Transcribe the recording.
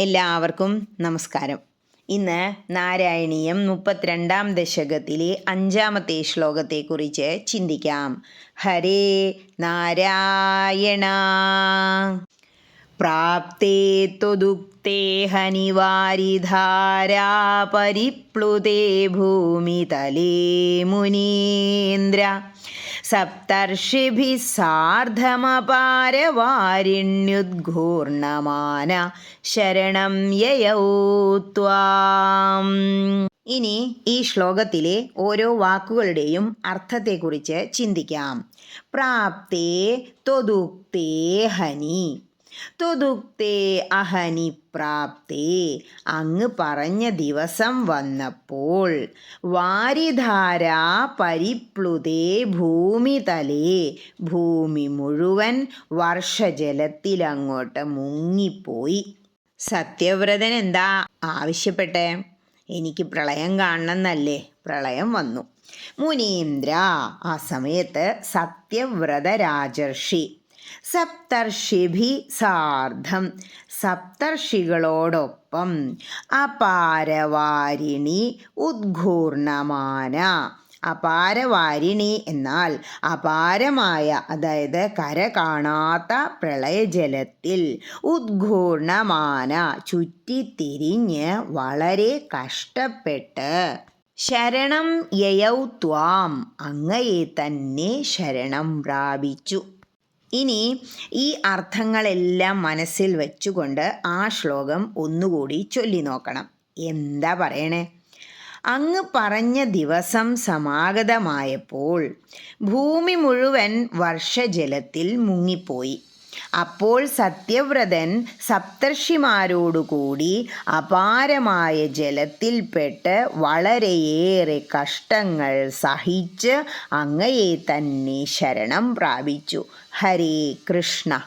എല്ലാവർക്കും നമസ്കാരം. ഇന്ന് നാരായണീയം മുപ്പത്തിരണ്ടാം ദശകത്തിലെ അഞ്ചാമത്തെ ശ്ലോകത്തെക്കുറിച്ച് ചിന്തിക്കാം. ഹരേ നാരായണ. പ്രാപ്തേ ത്വദുക്തേ ഹനിവാരിധാരാ പരിപ്ലുതേ ഭൂമിതലേ മുനീന്ദ്ര. സപ്തർഷിഭിः സാർദ്ധമപാരവാരിണ്യുദ്ഘൂർണമാന ശരണം യയൗ ഇനി ഈ ശ്ലോകത്തിലെ ഓരോ വാക്കുകളുടെയും അർത്ഥത്തെക്കുറിച്ച് ചിന്തിക്കാം. പ്രാപ്തേ തൊതുക്തേ ഹനി. ത്വദുക്തേ അഹനി പ്രാപ്തേ. അങ്ങ് പറഞ്ഞ ദിവസം വന്നപ്പോൾ വാരിധാരാ പരിപ്ലുതേ ഭൂമിതലേ ഭൂമി മുഴുവൻ വർഷജലത്തിലങ്ങോട്ട് മുങ്ങിപ്പോയി. സത്യവ്രതൻ എന്താ ആവശ്യപ്പെട്ടേ? എനിക്ക് പ്രളയം കാണണമെന്നല്ലേ? പ്രളയം വന്നു. മുനീന്ദ്ര ആ സമയത്ത് സത്യവ്രത രാജർഷി സപ്തർഷിഭി സാർദ്ധം. സപ്തർഷികളോടൊപ്പം അപാരവാരിണി ഉദ്ഘൂർണമാന. അപാരവാരിണി എന്നാൽ അപാരമായ അതായത് കര കാണാത്ത പ്രളയജലത്തിൽ ഉദ്ഘൂർണമാന ചുറ്റിത്തിരിഞ്ഞ് വളരെ കഷ്ടപ്പെട്ട്. ശരണം യയൗ ത്വാം അങ്ങയെ തന്നെ ശരണം പ്രാപിച്ചു. ഇനി ഈ അർത്ഥങ്ങളെല്ലാം മനസ്സിൽ വെച്ചുകൊണ്ട് ആ ശ്ലോകം ഒന്നുകൂടി ചൊല്ലി നോക്കണം. എന്താ പറയണേ? അങ്ങ് പറഞ്ഞ ദിവസം സമാഗതമായപ്പോൾ ഭൂമി മുഴുവൻ വർഷജലത്തിൽ മുങ്ങിപ്പോയി. അപ്പോൾ സത്യവ്രതൻ സപ്തർഷിമാരോടുകൂടി അപാരമായ ജലത്തിൽപ്പെട്ട് വളരെയേറെ കഷ്ടങ്ങൾ സഹിച്ച് അങ്ങയെ തന്നെ ശരണം പ്രാപിച്ചു. ഹരേ കൃഷ്ണ.